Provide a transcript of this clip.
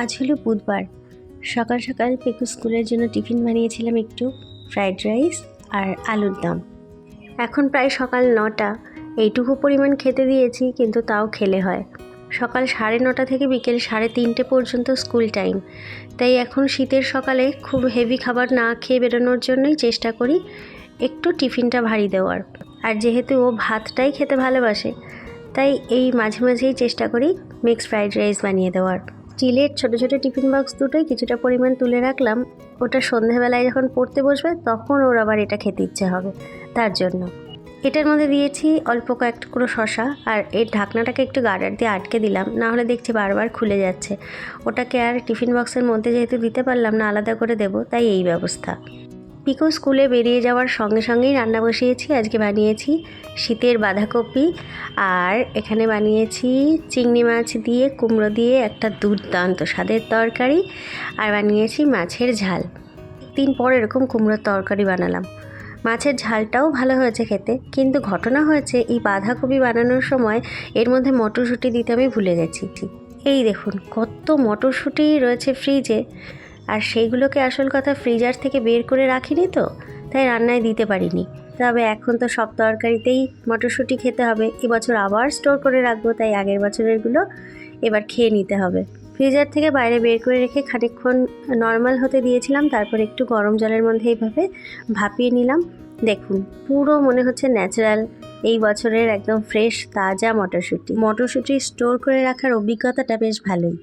আজ হলো বুধবার। সকাল সকাল পিকু স্কুলের জন্য টিফিন বানিয়েছিলাম একটু, ফ্রাইড রাইস আর আলুর দম। এখন প্রায় সকাল নটা, এইটুকু পরিমাণ খেতে দিয়েছি কিন্তু তাও খেলে হয়। সকাল সাড়ে নটা থেকে বিকেল সাড়ে তিনটে পর্যন্ত স্কুল টাইম। তাই এখন শীতের সকালে খুব হেভি খাবার না খেয়ে বেরোনোর জন্যই চেষ্টা করি একটু টিফিনটা ভারী দেওয়ার। আর যেহেতু ও ভাতটাই খেতে ভালোবাসে, তাই এই মাঝে মাঝেই চেষ্টা করি মিক্সড ফ্রাইড রাইস বানিয়ে দেওয়ার। স্টিলের ছোটো ছোটো টিফিন বক্স দুটোই কিছুটা পরিমাণ তুলে রাখলাম। ওটা সন্ধেবেলায় যখন পড়তে বসবে, তখন ওর আবার এটা খেতে ইচ্ছে হবে, তার জন্য। এটার মধ্যে দিয়েছি অল্প কয়েক টুকরো শশা আর এর ঢাকনাটাকে একটু গার্ডার দিয়ে আটকে দিলাম না হলে দেখছি বারবার খুলে যাচ্ছে। ওটাকে আর টিফিন বক্সের মধ্যে যেহেতু দিতে পারলাম না, আলাদা করে দেবো, তাই এই ব্যবস্থা। পিকো স্কুলে বেরিয়ে যাওয়ার সঙ্গে সঙ্গেই রান্না বসিয়েছি, আজকে বানিয়েছি শীতের বাঁধাকপি। আর এখানে বানিয়েছি চিংড়ি মাছ দিয়ে, কুমড়ো দিয়ে একটা দুর্দান্ত স্বাদের তরকারি। আর বানিয়েছি মাছের ঝাল। দিন পর এরকম কুমড়োর তরকারি বানালাম। মাছের ঝালটাও ভালো হয়েছে খেতে, কিন্তু ঘটনা হয়েছে এই বাঁধাকপি বানানোর সময় এর মধ্যে মটরশুঁটি দিতে আমি ভুলে গেছি। এই দেখুন, কত মটরশুঁটি রয়েছে ফ্রিজে আর সেইগুলোকে আসল কথা ফ্রিজার থেকে বের করে রাখিনি তো, তাই রান্নায় দিতে পারিনি। তবে এখন তো সব তরকারিতেই মটরশুঁটি খেতে হবে। এবছর আবার স্টোর করে রাখব, তাই আগের বছরেরগুলো এবার খেয়ে নিতে হবে। ফ্রিজার থেকে বাইরে বের করে রেখে খানিকক্ষণ নর্মাল হতে দিয়েছিলাম, তারপর একটু গরম জলের মধ্যে এইভাবে ভাপিয়ে নিলাম। দেখুন, পুরো মনে হচ্ছে ন্যাচারাল এই বছরের একদম ফ্রেশ তাজা মটরশুঁটি। মটরশুঁটি স্টোর করে রাখার অভিজ্ঞতাটা বেশ ভালোই।